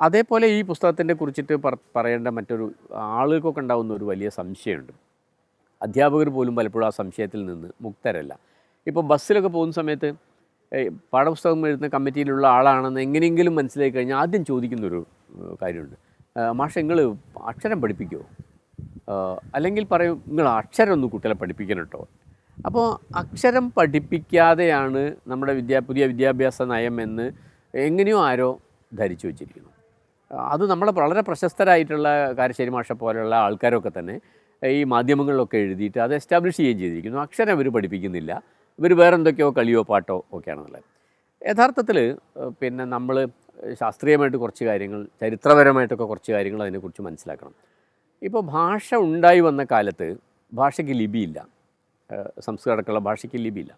അതേപോലെ ഈ പുസ്തകത്തിന്റെ കുറിച്ചിട്ട് പറ- പറയേണ്ട മറ്റൊരു ആളുകൾക്കൊക്കെ ഉണ്ടാകുന്ന ഒരു വലിയ സംശയമുണ്ട്. അധ്യാപകർ പോലും പലപ്പോഴും ആ സംശയത്തിൽ നിന്ന് മുക്തരല്ല. ഇപ്പോൾ ബസ്സിലൊക്കെ പോകുന്ന സമയത്ത് പാഠപുസ്തകം എഴുതുന്ന കമ്മിറ്റിയിലുള്ള ആളാണെന്ന് എങ്ങനെയെങ്കിലും മനസ്സിലാക്കി കഴിഞ്ഞാൽ ആദ്യം ചോദിക്കുന്നൊരു കാര്യമുണ്ട്. മാഷെ നിങ്ങൾ അക്ഷരം പഠിപ്പിക്കുമോ അല്ലെങ്കിൽ പറയും നിങ്ങൾ അക്ഷരം ഒന്ന് കുട്ടികളെ പഠിപ്പിക്കണം കേട്ടോ അപ്പോൾ അക്ഷരം പഠിപ്പിക്കാതെയാണ് നമ്മുടെ വിദ്യാ പുതിയ വിദ്യാഭ്യാസ നയം എന്ന് എങ്ങനെയോ ആരോ ധരിച്ചു വച്ചിരിക്കുന്നു. അത് നമ്മളെ വളരെ പ്രശസ്തരായിട്ടുള്ള കാരശ്ശേരി മാഷ പോലെയുള്ള ആൾക്കാരൊക്കെ തന്നെ ഈ മാധ്യമങ്ങളിലൊക്കെ എഴുതിയിട്ട് അത് എസ്റ്റാബ്ലിഷ് ചെയ്യുകയും ചെയ്തിരിക്കുന്നു. അക്ഷരം ഇവർ പഠിപ്പിക്കുന്നില്ല. ഇവർ വേറെ എന്തൊക്കെയോ കളിയോ പാട്ടോ ഒക്കെയാണെന്നുള്ളത്. യഥാർത്ഥത്തിൽ പിന്നെ നമ്മൾ ശാസ്ത്രീയമായിട്ട് കുറച്ച് കാര്യങ്ങൾ ചരിത്രപരമായിട്ടൊക്കെ കുറച്ച് കാര്യങ്ങൾ അതിനെക്കുറിച്ച് മനസ്സിലാക്കണം. ഇപ്പോൾ ഭാഷ ഉണ്ടായി വന്ന കാലത്ത് ഭാഷയ്ക്ക് ലിപിയില്ല. സംസ്കൃതമടക്കമുള്ള ഭാഷയ്ക്ക് ലിപിയില്ല.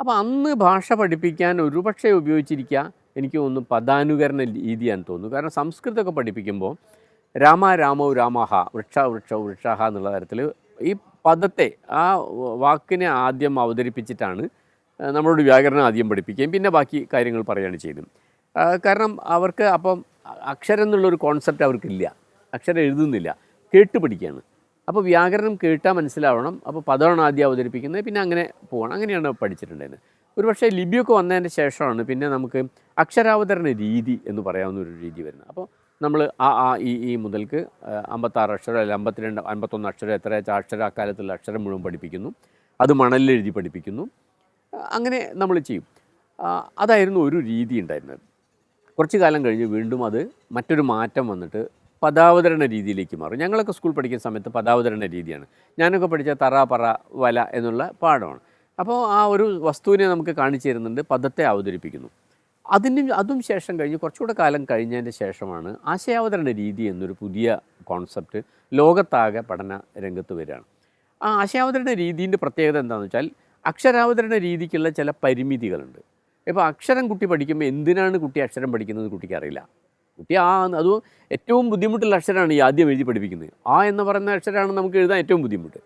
അപ്പോൾ അന്ന് ഭാഷ പഠിപ്പിക്കാൻ ഒരുപക്ഷെ ഉപയോഗിച്ചിരിക്കുക എനിക്ക് തോന്നുന്നു പദാനുകരണ രീതിയാന്ന് തോന്നുന്നു. കാരണം സംസ്കൃതമൊക്കെ പഠിപ്പിക്കുമ്പോൾ രാമ രാമോ രാമഹ വൃക്ഷ വൃക്ഷ വൃക്ഷഹ എന്നുള്ള തരത്തിൽ ഈ പദത്തെ ആ വാക്കിനെ ആദ്യം അവതരിപ്പിച്ചിട്ടാണ് നമ്മളോട് വ്യാകരണം ആദ്യം പഠിപ്പിക്കുകയും പിന്നെ ബാക്കി കാര്യങ്ങൾ പറയുകയാണ് ചെയ്തത് കാരണം അവർക്ക് അപ്പം അക്ഷരം എന്നുള്ളൊരു കോൺസെപ്റ്റ് അവർക്കില്ല. അക്ഷരം എഴുതുന്നില്ല. കേട്ട് പഠിക്കുകയാണ്. അപ്പോൾ വ്യാകരണം കേട്ടാൽ മനസ്സിലാവണം. അപ്പോൾ പദമാണ് ആദ്യം അവതരിപ്പിക്കുന്നത്. പിന്നെ അങ്ങനെ പോകണം അങ്ങനെയാണ് പഠിച്ചിട്ടുണ്ടായിരുന്നത്. ഒരു പക്ഷേ ലിപിയൊക്കെ വന്നതിന് ശേഷമാണ് പിന്നെ നമുക്ക് അക്ഷരാവതരണ രീതി എന്ന് പറയാവുന്ന ഒരു രീതി വരുന്നത്. അപ്പോൾ നമ്മൾ ആ ആ ഈ ഈ മുതൽക്ക് അമ്പത്താറ് അക്ഷരം അല്ലെങ്കിൽ അമ്പത്തിരണ്ട് അമ്പത്തൊന്ന് അക്ഷരം എത്ര അക്ഷരം അക്കാലത്തുള്ള അക്ഷരം മുഴുവൻ പഠിപ്പിക്കുന്നു. അത് മണലിൽ എഴുതി പഠിപ്പിക്കുന്നു. അങ്ങനെ നമ്മൾ ചെയ്യും. അതായിരുന്നു ഒരു രീതി ഉണ്ടായിരുന്നത്. കുറച്ച് കാലം കഴിഞ്ഞ് വീണ്ടും അത് മറ്റൊരു മാറ്റം വന്നിട്ട് പദാവതരണ രീതിയിലേക്ക് മാറും. ഞങ്ങളൊക്കെ സ്കൂൾ പഠിക്കുന്ന സമയത്ത് പദാവതരണ രീതിയാണ്. ഞാനൊക്കെ പഠിച്ച തറ പറ വല എന്നുള്ള പാഠമാണ്. അപ്പോൾ ആ ഒരു വസ്തുവിനെ നമുക്ക് കാണിച്ചു തരുന്നുണ്ട് പദത്തെ അവതരിപ്പിക്കുന്നു. അതിന് അതും ശേഷം കഴിഞ്ഞ് കുറച്ചുകൂടെ കാലം കഴിഞ്ഞതിന്റെ ശേഷമാണ് ആശയാവതരണ രീതി എന്നൊരു പുതിയ കോൺസെപ്റ്റ് ലോകത്താകെ പഠന രംഗത്ത് വരികയാണ്. ആ ആശയാവതരണ രീതിന്റെ പ്രത്യേകത എന്താണെന്ന് വെച്ചാൽ അക്ഷരാവതരണ രീതിക്കുള്ള ചില പരിമിതികളുണ്ട്. ഇപ്പോൾ അക്ഷരം കുട്ടി പഠിക്കുമ്പോൾ എന്തിനാണ് കുട്ടി അക്ഷരം പഠിക്കുന്നത് കുട്ടിക്ക് അറിയില്ല. കുട്ടി ആ അത് ഏറ്റവും ബുദ്ധിമുട്ടുള്ള അക്ഷരമാണ് ഈ ആദ്യം എഴുതി പഠിപ്പിക്കുന്നത്. ആ എന്ന് പറയുന്ന അക്ഷരമാണ് നമുക്ക് എഴുതാൻ ഏറ്റവും ബുദ്ധിമുട്ട്.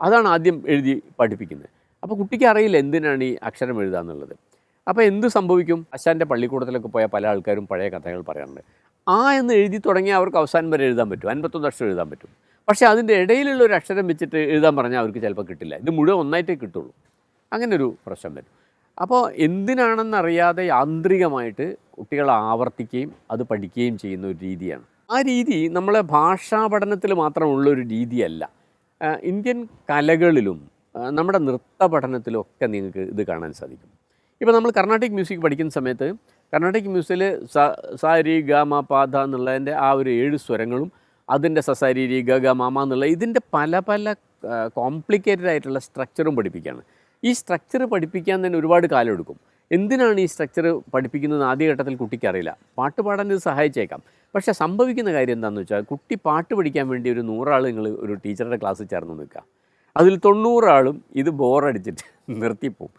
അതാണ് ആദ്യം എഴുതി പഠിപ്പിക്കുന്നത്. അപ്പോൾ കുട്ടിക്ക് അറിയില്ല എന്തിനാണ് ഈ അക്ഷരം എഴുതുക എന്നുള്ളത്. അപ്പോൾ എന്ത് സംഭവിക്കും? അശാന്റെ പള്ളിക്കൂടത്തിലൊക്കെ പോയ പല ആൾക്കാരും പഴയ കഥകൾ പറയാറുണ്ട്. ആ എന്ന് എഴുതി തുടങ്ങിയാൽ അവർക്ക് അവസാനം വരെ എഴുതാൻ പറ്റും. അൻപത്തൊന്ന് അക്ഷരം എഴുതാൻ പറ്റും. പക്ഷേ അതിന്റെ ഇടയിലുള്ള ഒരു അക്ഷരം വെച്ചിട്ട് എഴുതാൻ പറഞ്ഞാൽ അവർക്ക് ചിലപ്പോൾ കിട്ടില്ല. ഇത് മുഴുവൻ ഒന്നായിട്ടേ കിട്ടുള്ളൂ. അങ്ങനെ ഒരു പ്രശ്നം വരും. അപ്പോൾ എന്തിനാണെന്നറിയാതെ യാന്ത്രികമായിട്ട് കുട്ടികൾ ആവർത്തിക്കുകയും അത് പഠിക്കുകയും ചെയ്യുന്ന ഒരു രീതിയാണ്. ആ രീതി നമ്മളെ ഭാഷാ പഠനത്തിൽ മാത്രമുള്ള ഒരു രീതിയല്ല. ഇന്ത്യൻ കലകളിലും നമ്മുടെ നൃത്ത പഠനത്തിലൊക്കെ നിങ്ങൾക്ക് ഇത് കാണാൻ സാധിക്കും. ഇപ്പോൾ നമ്മൾ കർണാട്ടിക് മ്യൂസിക് പഠിക്കുന്ന സമയത്ത് കർണാട്ടിക് മ്യൂസിക്കിൽ സ സാരി ഗാമ ഗ മ പ ധ എന്നുള്ളതിന്റെ ആ ഒരു ഏഴ് സ്വരങ്ങളും അതിന്റെ സസാരി രി ഗ ഗ മാമ എന്നുള്ള ഇതിന്റെ പല പല കോംപ്ലിക്കേറ്റഡ് ആയിട്ടുള്ള സ്ട്രക്ചറും പഠിപ്പിക്കുകയാണ്. ഈ സ്ട്രക്ചർ പഠിപ്പിക്കാൻ തന്നെ ഒരുപാട് കാലം എടുക്കും. എന്തിനാണ് ഈ സ്ട്രക്ചർ പഠിപ്പിക്കുന്നത് ആദ്യഘട്ടത്തിൽ കുട്ടിക്കറിയില്ല പാട്ട് പാടാൻ ഇത് സഹായിച്ചേക്കാം. പക്ഷേ സംഭവിക്കുന്ന കാര്യം എന്താണെന്ന് വെച്ചാൽ കുട്ടി പാട്ട് പഠിക്കാൻ വേണ്ടി ഒരു നൂറാൾ നിങ്ങൾ ഒരു ടീച്ചറുടെ ക്ലാസ്സിൽ ചേർന്ന് നിൽക്കുക. അതിൽ തൊണ്ണൂറാളും ഇത് ബോറടിച്ചിട്ട് നിർത്തിപ്പോവും.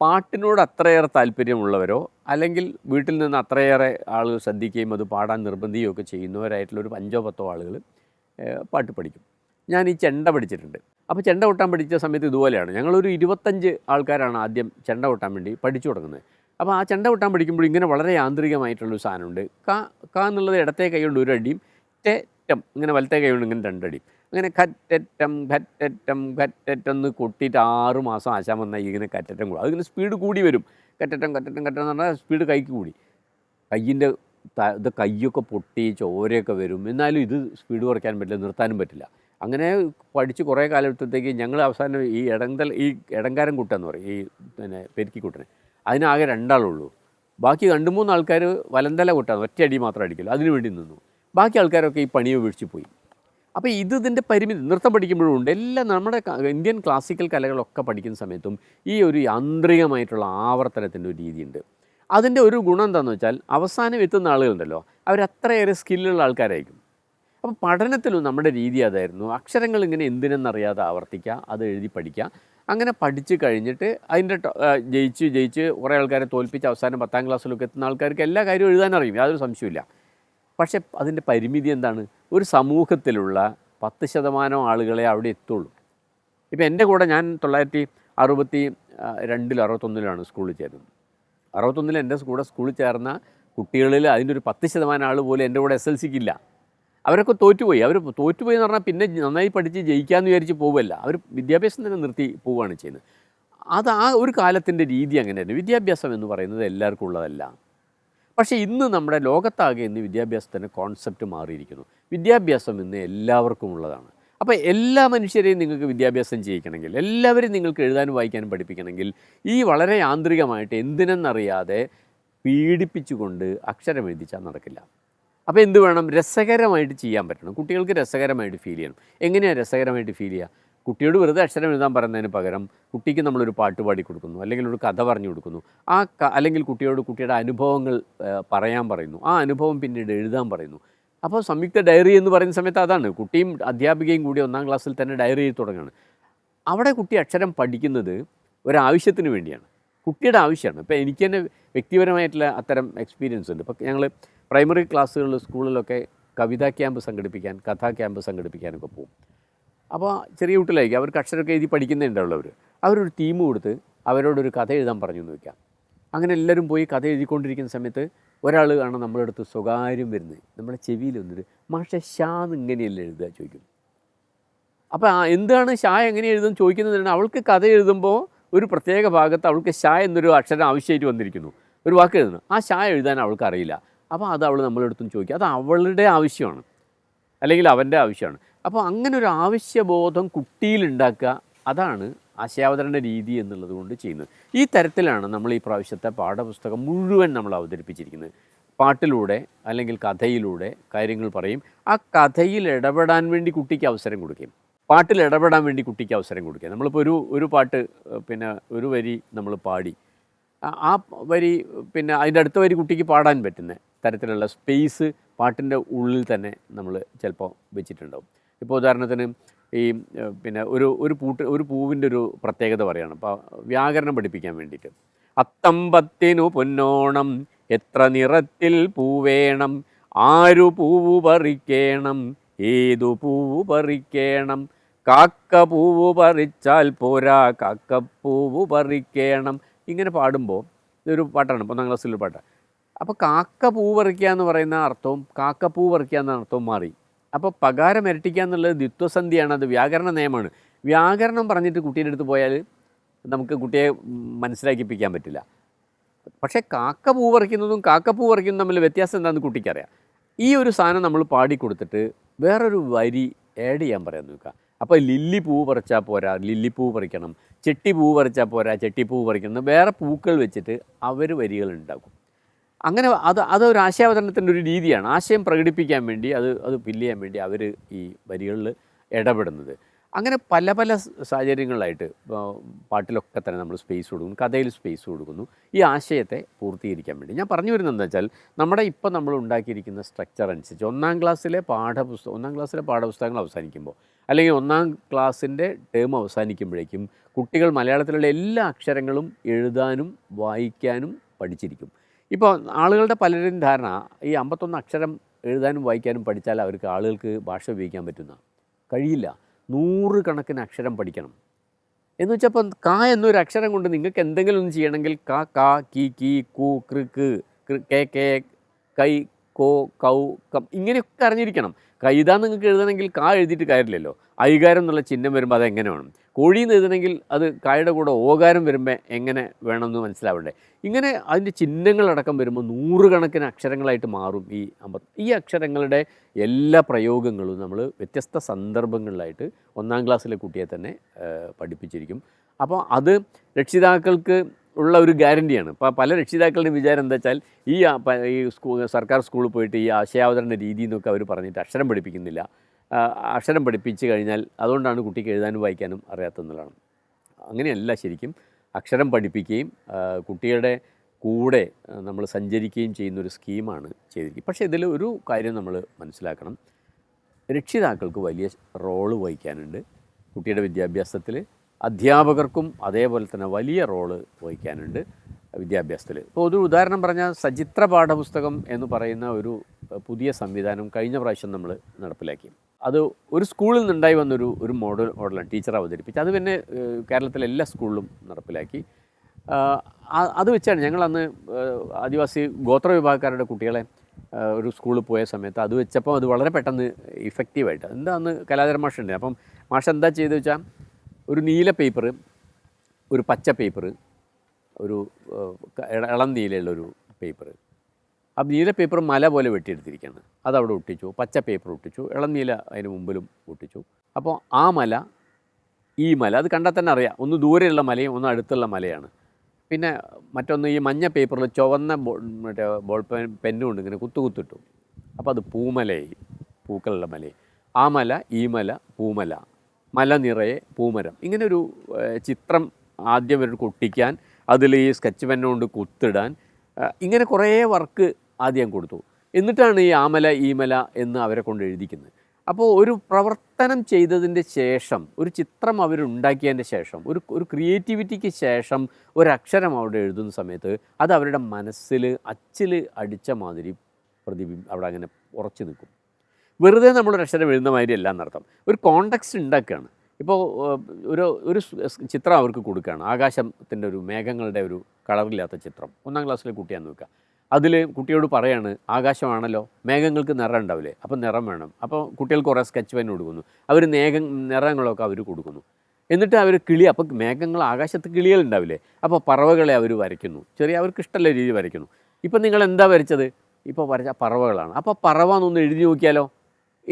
പാട്ടിനോട് അത്രയേറെ താല്പര്യമുള്ളവരോ അല്ലെങ്കിൽ വീട്ടിൽ നിന്ന് അത്രയേറെ ആളുകൾ ശ്രദ്ധിക്കുകയും അത് പാടാൻ നിർബന്ധിക്കുകയും ഒക്കെ ചെയ്യുന്നവരായിട്ടുള്ള ഒരു അഞ്ചോ പത്തോ ആളുകൾ പാട്ട് പഠിക്കും. ഞാൻ ഈ ചെണ്ട പഠിച്ചിട്ടുണ്ട്. അപ്പോൾ ചെണ്ട കൊട്ടാൻ പഠിച്ച സമയത്ത് ഇതുപോലെയാണ്. ഞങ്ങളൊരു ഇരുപത്തഞ്ച് ആൾക്കാരാണ് ആദ്യം ചെണ്ട കൊട്ടാൻ വേണ്ടി പഠിച്ചു തുടങ്ങുന്നത്. അപ്പോൾ ആ ചെണ്ട കൊട്ടാൻ പഠിക്കുമ്പോൾ ഇങ്ങനെ വളരെ യാന്ത്രികമായിട്ടുള്ളൊരു സാധനമുണ്ട്. ക കാ എന്നുള്ളത് ഇടത്തെ കൈ കൊണ്ട് ഒരു അടിയും ടെ ടം ഇങ്ങനെ വലത്തെ കൈ കൊണ്ട് ഇങ്ങനെ രണ്ടടിയും. അങ്ങനെ കറ്ററ്റം കറ്ററ്റം കറ്ററ്റം എന്ന് കൊട്ടിയിട്ട് ആറ് മാസം ആശാൻ വന്നാൽ ഇങ്ങനെ കറ്ററ്റം കൂടും. അതിങ്ങനെ സ്പീഡ് കൂടി വരും. കറ്ററ്റം കറ്ററ്റം കറ്റം എന്ന് പറഞ്ഞാൽ സ്പീഡ് കൈക്ക് കൂടി. കയ്യിന്റെ ഇത് കയ്യൊക്കെ പൊട്ടി ചോരയൊക്കെ വരും. എന്നാലും ഇത് സ്പീഡ് കുറയ്ക്കാൻ പറ്റില്ല നിർത്താനും പറ്റില്ല. അങ്ങനെ പഠിച്ച് കുറേ കാലത്തേക്ക് ഞങ്ങൾ അവസാനം ഈ ഇടങ്കൽ ഈ ഇടങ്കാരൻ കുട്ടെന്ന് പറയും ഈ പിന്നെ പെരുക്കിക്കുട്ടനെ അതിനാകെ രണ്ടാളുള്ളൂ. ബാക്കി രണ്ട് മൂന്ന് ആൾക്കാർ വലന്തല ഒറ്റ അടി മാത്രം അടിക്കില്ല അതിനു വേണ്ടി നിന്നു. ബാക്കി ആൾക്കാരൊക്കെ ഈ പണിയെ വീഴ്ച പോയി. അപ്പോൾ ഇത് ഇതിന്റെ പരിമിതി നൃത്തം പഠിക്കുമ്പോഴും ഉണ്ട്. എല്ലാം നമ്മുടെ ഇന്ത്യൻ ക്ലാസിക്കൽ കലകളൊക്കെ പഠിക്കുന്ന സമയത്തും ഈ ഒരു യാന്ത്രികമായിട്ടുള്ള ആവർത്തനത്തിന്റെ ഒരു രീതിയുണ്ട്. അതിന്റെ ഒരു ഗുണം എന്താണെന്ന് വെച്ചാൽ അവസാനം എത്തുന്ന ആളുകളുണ്ടല്ലോ അവരത്രയേറെ സ്കില്ലുള്ള ആൾക്കാരായിരിക്കും. അപ്പോൾ പഠനത്തിലും നമ്മുടെ രീതി അതായിരുന്നു. അക്ഷരങ്ങൾ ഇങ്ങനെ എന്തിനെന്നറിയാതെ ആവർത്തിക്കുക അത് എഴുതി പഠിക്കുക. അങ്ങനെ പഠിച്ച് കഴിഞ്ഞിട്ട് അതിന്റെ ജയിച്ച് ജയിച്ച് കുറേ ആൾക്കാരെ തോൽപ്പിച്ച് അവസാനം പത്താം ക്ലാസ്സിലൊക്കെ എത്തുന്ന ആൾക്കാർക്ക് എല്ലാ കാര്യവും എഴുതാനറിയും. യാതൊരു സംശയമില്ല പക്ഷേ അതിന്റെ പരിമിതി എന്താണ്? ഒരു സമൂഹത്തിലുള്ള പത്ത് ശതമാനം ആളുകളെ അവിടെ എത്തുള്ളൂ. ഇപ്പം എന്റെ കൂടെ ഞാൻ തൊള്ളായിരത്തി അറുപത്തി രണ്ടിൽ അറുപത്തൊന്നിലാണ് സ്കൂളിൽ ചേരുന്നത്. അറുപത്തൊന്നിൽ എന്റെ കൂടെ സ്കൂളിൽ ചേർന്ന കുട്ടികളിൽ അതിന്റെ ഒരു പത്ത് ശതമാനം ആൾ പോലും എന്റെ കൂടെ എസ് എൽ സിക്കില്ല. അവരൊക്കെ തോറ്റുപോയി. അവർ തോറ്റുപോയി എന്ന് പറഞ്ഞാൽ പിന്നെ നന്നായി പഠിച്ച് ജയിക്കാമെന്ന് വിചാരിച്ച് പോവുമല്ല അവർ വിദ്യാഭ്യാസം തന്നെ നിർത്തി പോവുകയാണ് ചെയ്യുന്നത്. അത് ആ ഒരു കാലത്തിന്റെ രീതി അങ്ങനെയായിരുന്നു. വിദ്യാഭ്യാസം എന്ന് പറയുന്നത് എല്ലാവർക്കും ഉള്ളതല്ല. പക്ഷേ ഇന്ന് നമ്മുടെ ലോകത്താകെ ഇന്ന് വിദ്യാഭ്യാസത്തിന്റെ കോൺസെപ്റ്റ് മാറിയിരിക്കുന്നു. വിദ്യാഭ്യാസം ഇന്ന് എല്ലാവർക്കും ഉള്ളതാണ്. അപ്പോൾ എല്ലാ മനുഷ്യരെയും നിങ്ങൾക്ക് വിദ്യാഭ്യാസം ചെയ്യിക്കണമെങ്കിൽ എല്ലാവരും നിങ്ങൾക്ക് എഴുതാനും വായിക്കാനും പഠിപ്പിക്കണമെങ്കിൽ ഈ വളരെ യാന്ത്രികമായിട്ട് എന്തിനെന്നറിയാതെ പീഡിപ്പിച്ചുകൊണ്ട് അക്ഷരം എഴുതിച്ചാൽ നടക്കില്ല. അപ്പോൾ എന്ത് വേണം? രസകരമായിട്ട് ചെയ്യാൻ പറ്റണം. കുട്ടികൾക്ക് രസകരമായിട്ട് ഫീൽ ചെയ്യണം. എങ്ങനെയാണ് രസകരമായിട്ട് ഫീൽ ചെയ്യുക? കുട്ടിയോട് വെറുതെ അക്ഷരം എഴുതാൻ പറയുന്നതിന് പകരം കുട്ടിക്ക് നമ്മളൊരു പാട്ട് പാടി കൊടുക്കുന്നു അല്ലെങ്കിൽ ഒരു കഥ പറഞ്ഞു കൊടുക്കുന്നു. ആ അല്ലെങ്കിൽ കുട്ടിയോട് കുട്ടിയുടെ അനുഭവങ്ങൾ പറയാൻ പറയുന്നു. ആ അനുഭവം പിന്നീട് എഴുതാൻ പറയുന്നു. അപ്പോൾ സംയുക്ത ഡയറി എന്ന് പറയുന്ന സമയത്ത് അതാണ്. കുട്ടിയും അധ്യാപികയും കൂടി ഒന്നാം ക്ലാസ്സിൽ തന്നെ ഡയറി എഴുതി തുടങ്ങുകയാണ്. അവിടെ കുട്ടി അക്ഷരം പഠിക്കുന്നത് ഒരാവശ്യത്തിന് വേണ്ടിയാണ്. കുട്ടിയുടെ ആവശ്യമാണ്. ഇപ്പോൾ എനിക്ക് തന്നെ വ്യക്തിപരമായിട്ടുള്ള അത്തരം എക്സ്പീരിയൻസ് ഉണ്ട്. ഇപ്പോൾ ഞങ്ങൾ പ്രൈമറി ക്ലാസ്സുകളിൽ സ്കൂളിലൊക്കെ കവിതാ ക്യാമ്പ് സംഘടിപ്പിക്കാൻ കഥാ ക്യാമ്പ് സംഘടിപ്പിക്കാനൊക്കെ പോകും. അപ്പോൾ ചെറിയ കുട്ടികളായിരിക്കും. അവർക്ക് അക്ഷരമൊക്കെ എഴുതി പഠിക്കുന്നുണ്ടാവുള്ളവർ അവരൊരു ടീം കൊടുത്ത് അവരോടൊരു കഥ എഴുതാൻ പറഞ്ഞു എന്ന് വയ്ക്കാം അങ്ങനെ എല്ലാവരും പോയി കഥ എഴുതിക്കൊണ്ടിരിക്കുന്ന സമയത്ത് ഒരാൾ കാണാൻ നമ്മുടെ അടുത്ത് സ്വകാര്യം വരുന്നത്. നമ്മുടെ ചെവിയിൽ വന്നിട്ട് മാഷെ ഷാന്ന് ഇങ്ങനെയല്ല എഴുതുക? ചോദിക്കും. അപ്പോൾ ആ എന്താണ് ഷാ എങ്ങനെ എഴുതും? ചോദിക്കുന്നതിനാണ് അവൾക്ക് കഥ എഴുതുമ്പോൾ ഒരു പ്രത്യേക ഭാഗത്ത് അവൾക്ക് ഷാ എന്നൊരു അക്ഷരം ആവശ്യമായിട്ട് വന്നിരിക്കുന്നു. ഒരു വാക്ക് എഴുതുന്നു ആ ഷാ എഴുതാൻ അവൾക്ക് അറിയില്ല. അപ്പോൾ അത് അവൾ നമ്മളെടുത്തും ചോദിക്കുക അത് അവളുടെ ആവശ്യമാണ്. അല്ലെങ്കിൽ അവന്റെ ആവശ്യമാണ്. അപ്പോൾ അങ്ങനെ ഒരു ആവശ്യബോധം കുട്ടിയിലുണ്ടാക്കുക അതാണ് ആശയാവതരണ രീതി എന്നുള്ളത് കൊണ്ട് ചെയ്യുന്നത്. ഈ തരത്തിലാണ് നമ്മൾ ഈ പ്രാവശ്യത്തെ പാഠപുസ്തകം മുഴുവൻ നമ്മൾ അവതരിപ്പിച്ചിരിക്കുന്നത്. പാട്ടിലൂടെ അല്ലെങ്കിൽ കഥയിലൂടെ കാര്യങ്ങൾ പറയും. ആ കഥയിൽ ഇടപെടാൻ വേണ്ടി കുട്ടിക്ക് അവസരം കൊടുക്കും പാട്ടിൽ ഇടപെടാൻ വേണ്ടി കുട്ടിക്ക് അവസരം കൊടുക്കുക നമ്മളിപ്പോൾ ഒരു ഒരു പാട്ട് പിന്നെ ഒരു വരി നമ്മൾ പാടി. ആ- വരി പിന്നെ അതിന്റെ അടുത്ത വരി കുട്ടിക്ക് പാടാൻ പറ്റുന്ന തരത്തിലുള്ള സ്പേസ് പാട്ടിന്റെ ഉള്ളിൽ തന്നെ നമ്മൾ ചിലപ്പോൾ വെച്ചിട്ടുണ്ടാവും. ഇപ്പോൾ ഉദാഹരണത്തിന് ഈ പിന്നെ ഒരു ഒരു പൂട്ട് ഒരു പൂവിന്റെ ഒരു പ്രത്യേകത പറയുകയാണ് അപ്പോൾ വ്യാകരണം പഠിപ്പിക്കാൻ വേണ്ടിയിട്ട്. അത്തമ്പത്തിനു പൊന്നോണം എത്ര നിറത്തിൽ പൂവേണം ആരു പൂവ് പറിക്കേണം ഏതു പൂവ് പറിക്കേണം കാക്ക പൂവ് പറിച്ചാൽ പോരാ കാക്ക കാക്കപ്പൂവ് പറിക്കേണം ഇങ്ങനെ പാടുമ്പോൾ ഇതൊരു പാട്ടാണ്. ഒന്നാം ക്ലാസ്സിലൊരു പാട്ടാണ് അപ്പോൾ കാക്ക പൂ പറിക്കുക എന്ന് പറയുന്ന അർത്ഥവും കാക്കപ്പൂ പറിക്കുക എന്ന അർത്ഥവും മാറി. അപ്പോൾ പകാരം ഇരട്ടിക്കുക എന്നുള്ളത് ദ്വിത്വസന്ധിയാണ് അത് വ്യാകരണ നിയമമാണ്. വ്യാകരണം പറഞ്ഞിട്ട് കുട്ടിയുടെ അടുത്ത് പോയാൽ നമുക്ക് കുട്ടിയെ മനസ്സിലാക്കിപ്പിക്കാൻ പറ്റില്ല. പക്ഷേ കാക്ക പൂ പറിക്കുന്നതും കാക്കപ്പൂ പറിക്കുന്നതും തമ്മിൽ വ്യത്യാസം എന്താണെന്ന് കുട്ടിക്കറിയാം. ഈ ഒരു സാധനം നമ്മൾ പാടിക്കൊടുത്തിട്ട് വേറൊരു വരി ആഡ് ചെയ്യാൻ പറയാൻ നോക്കുക. അപ്പോൾ ലില്ലി പൂ പറിച്ചാൽ പോരാ ലില്ലി പൂ പറിക്കണം ചെട്ടി പൂ പറിച്ചാൽ പോരാ ചെട്ടി പൂ പറിക്കണം വേറെ പൂക്കൾ വെച്ചിട്ട് അവർ വരികൾ ഉണ്ടാക്കും. അങ്ങനെ അത് അതൊരു ആശയാവതരണത്തിന്റെ ഒരു രീതിയാണ്. ആശയം പ്രകടിപ്പിക്കാൻ വേണ്ടി അത് അത് ഫില്ല് ചെയ്യാൻ വേണ്ടി അവർ ഈ വരികളിൽ ഇടപെടുന്നത്. അങ്ങനെ പല പല സാഹചര്യങ്ങളിലായിട്ട് പാട്ടിലൊക്കെ തന്നെ നമ്മൾ സ്പേസ് കൊടുക്കുന്നു കഥയിൽ സ്പേസ് കൊടുക്കുന്നു. ഈ ആശയത്തെ പൂർത്തീകരിക്കാൻ വേണ്ടി. ഞാൻ പറഞ്ഞു വരുന്നത് വെച്ചാൽ നമ്മുടെ ഇപ്പം നമ്മൾ ഉണ്ടാക്കിയിരിക്കുന്ന സ്ട്രക്ചർ അനുസരിച്ച് ഒന്നാം ക്ലാസ്സിലെ പാഠപുസ്തകം ഒന്നാം ക്ലാസ്സിലെ പാഠപുസ്തകങ്ങൾ അവസാനിക്കുമ്പോൾ അല്ലെങ്കിൽ ഒന്നാം ക്ലാസ്സിന്റെ ടേം അവസാനിക്കുമ്പോഴേക്കും കുട്ടികൾ മലയാളത്തിലുള്ള എല്ലാ അക്ഷരങ്ങളും എഴുതാനും വായിക്കാനും പഠിച്ചിരിക്കും. ഇപ്പോൾ ആളുകളുടെ പലരും ധാരണ ഈ അമ്പത്തൊന്ന് അക്ഷരം എഴുതാനും വായിക്കാനും പഠിച്ചാൽ അവർക്ക് ആളുകൾക്ക് ഭാഷ ഉപയോഗിക്കാൻ പറ്റുന്ന കഴിയില്ല. നൂറ് കണക്കിന് അക്ഷരം പഠിക്കണം. എന്ന് വെച്ചാൽ ഇപ്പം കാ എന്നൊരു അക്ഷരം കൊണ്ട് നിങ്ങൾക്ക് എന്തെങ്കിലും ഒന്ന് ചെയ്യണമെങ്കിൽ ക കാ കി കി കു കൃ കെ കെ കേ കേ കൈ കോ ഇങ്ങനെയൊക്കെ അറിഞ്ഞിരിക്കണം. കൈതാ നിങ്ങൾക്ക് എഴുതണമെങ്കിൽ കാ എഴുതിയിട്ട് കാര്യമില്ലല്ലോ. ഐകാരം എന്നുള്ള ചിഹ്നം വരുമ്പോൾ അത് എങ്ങനെ വേണം? കോഴിന്ന് എഴുതണമെങ്കിൽ അത് കായുടെ കൂടെ ഓകാരം വരുമ്പോൾ എങ്ങനെ വേണമെന്ന് മനസ്സിലാവണ്ടേ? ഇങ്ങനെ അതിന്റെ ചിഹ്നങ്ങളടക്കം വരുമ്പോൾ നൂറുകണക്കിന് അക്ഷരങ്ങളായിട്ട് മാറും ഈ അമ്പ ഈ അക്ഷരങ്ങളുടെ എല്ലാ പ്രയോഗങ്ങളും നമ്മൾ വ്യത്യസ്ത സന്ദർഭങ്ങളിലായിട്ട് ഒന്നാം ക്ലാസ്സിലെ കുട്ടിയെ തന്നെ പഠിപ്പിച്ചിരിക്കും. അപ്പോൾ അത് രക്ഷിതാക്കൾക്ക് ഉള്ള ഒരു ഗ്യാരണ്ടിയാണ്. ഇപ്പോൾ പല രക്ഷിതാക്കളുടെയും വിചാരം എന്താ വെച്ചാൽ ഈ സ്കൂൾ സർക്കാർ സ്കൂളിൽ പോയിട്ട് ഈ ആശയാവതരണ രീതി എന്നൊക്കെ അവർ പറഞ്ഞിട്ട് അക്ഷരം പഠിപ്പിക്കുന്നില്ല. അക്ഷരം പഠിപ്പിച്ച് കഴിഞ്ഞാൽ അതുകൊണ്ടാണ് കുട്ടിക്ക് എഴുതാനും വായിക്കാനും അറിയാത്തെന്നുള്ളതാണ് അങ്ങനെയല്ല ശരിക്കും. അക്ഷരം പഠിപ്പിക്കുകയും കുട്ടിയുടെ കൂടെ നമ്മൾ സഞ്ചരിക്കുകയും ചെയ്യുന്നൊരു സ്കീമാണ് ചെയ്തിരിക്കുന്നത് പക്ഷേ ഇതിൽ ഒരു കാര്യം നമ്മൾ മനസ്സിലാക്കണം. രക്ഷിതാക്കൾക്ക് വലിയ റോൾ വഹിക്കാനുണ്ട്. കുട്ടിയുടെ വിദ്യാഭ്യാസത്തിൽ അധ്യാപകർക്കും അതേപോലെ തന്നെ വലിയ റോൾ വഹിക്കാനുണ്ട് വിദ്യാഭ്യാസത്തിൽ ഇപ്പോൾ ഒരു ഉദാഹരണം പറഞ്ഞാൽ സചിത്ര പാഠപുസ്തകം എന്ന് പറയുന്ന ഒരു പുതിയ സംവിധാനം കഴിഞ്ഞ പ്രാവശ്യം നമ്മൾ നടപ്പിലാക്കി. അത് ഒരു സ്കൂളിൽ നിന്നുണ്ടായി വന്നൊരു ഒരു മോഡൽ മോഡലാണ് ടീച്ചർ അവതരിപ്പിച്ച് അത് പിന്നെ കേരളത്തിലെ എല്ലാ സ്കൂളിലും നടപ്പിലാക്കി. അത് വെച്ചാണ് ഞങ്ങൾ അന്ന് ആദിവാസി ഗോത്ര വിഭാഗക്കാരുടെ കുട്ടികളെ ഒരു സ്കൂളിൽ പോയ സമയത്ത് അത് വെച്ചപ്പോൾ അത് വളരെ പെട്ടെന്ന് ഇഫക്റ്റീവായിട്ട്. എന്താ അന്ന് കലാതര മാഷുണ്ട് അപ്പം മാഷ് എന്താ ചെയ്തു വെച്ചാൽ ഒരു നീല പേപ്പർ ഒരു പച്ച പേപ്പർ ഒരു ഇള- നീലയുള്ളൊരു പേപ്പർ ആ നീല പേപ്പർ മല പോലെ വെട്ടിയെടുത്തിരിക്കുകയാണ്. അതവിടെ ഒട്ടിച്ചു പച്ച പേപ്പർ ഒട്ടിച്ചു ഇളം നീല അതിന് മുമ്പിലും ഒട്ടിച്ചു. അപ്പോൾ ആ മല ഈ മല അത് കണ്ടാൽ തന്നെ അറിയാം ഒന്ന് ദൂരെയുള്ള മലയും ഒന്ന് അടുത്തുള്ള മലയാണ്. പിന്നെ മറ്റൊന്ന് ഈ മഞ്ഞ പേപ്പറിൽ ചുവന്ന മറ്റേ ബോൾ പെൻ പെന്നും കൊണ്ട് ഇങ്ങനെ കുത്തു കുത്തിട്ടു. അപ്പോൾ അത് പൂമലയായി പൂക്കളുള്ള മലയായി. ആ മല ഈ മല പൂമല. മല നിറയെ പൂമരം. ഇങ്ങനൊരു ചിത്രം ആദ്യം ഒരു കൊട്ടിക്കാൻ അതിൽ ഈ സ്കെച്ച് പെന്നുകൊണ്ട് കുത്തിടാൻ ഇങ്ങനെ കുറേ വർക്ക് ആദ്യം കൊടുത്തു. എന്നിട്ടാണ് ഈ ആമല ഈമല എന്ന് അവരെ കൊണ്ട് എഴുതിക്കുന്നത്. അപ്പോൾ ഒരു പ്രവർത്തനം ചെയ്തതിന്റെ ശേഷം ഒരു ചിത്രം അവരുണ്ടാക്കിയതിന്റെ ശേഷം ഒരു ഒരു ക്രിയേറ്റിവിറ്റിക്ക് ശേഷം ഒരക്ഷരം അവിടെ എഴുതുന്ന സമയത്ത് അത് അവരുടെ മനസ്സിൽ അച്ചിൽ അടിച്ച മാതിരി പ്രതിബിംബം അവിടെ അങ്ങനെ ഉറച്ചു നിൽക്കും. വെറുതെ നമ്മളൊരു അക്ഷരം എഴുതുന്ന മാതിരി അല്ല എന്നർത്ഥം. ഒരു കോണ്ടക്സ്റ്റ് ഉണ്ടാക്കുകയാണ്. ഇപ്പോൾ ഒരു ഒരു ചിത്രം അവർക്ക് കൊടുക്കുകയാണ്. ആകാശത്തിന്റെ ഒരു മേഘങ്ങളുടെ ഒരു കളറില്ലാത്ത ചിത്രം. ഒന്നാം ക്ലാസ്സിലെ കുട്ടിയാന്ന് വെക്കുക അതിൽ കുട്ടിയോട് പറയാണ് ആകാശമാണല്ലോ മേഘങ്ങൾക്ക് നിറം ഉണ്ടാവില്ലേ? അപ്പോൾ നിറം വേണം. അപ്പോൾ കുട്ടികൾ കുറേ സ്കെച്ച് പെൻ കൊടുക്കുന്നു. അവർ മേഘം നിറങ്ങളൊക്കെ അവർ കൊടുക്കുന്നു. എന്നിട്ട് അവർ കിളി അപ്പോൾ മേഘങ്ങൾ ആകാശത്ത് കിളികൾ ഉണ്ടാവില്ലേ? അപ്പോൾ പറവകളെ അവർ വരയ്ക്കുന്നു. ചെറിയ അവർക്ക് ഇഷ്ടമുള്ള രീതി വരയ്ക്കുന്നു. ഇപ്പം നിങ്ങൾ എന്താ വരച്ചത്? ഇപ്പോൾ വരച്ച പറവകളാണ്. അപ്പോൾ പറവ എന്നൊന്ന് എഴുതി നോക്കിയാലോ?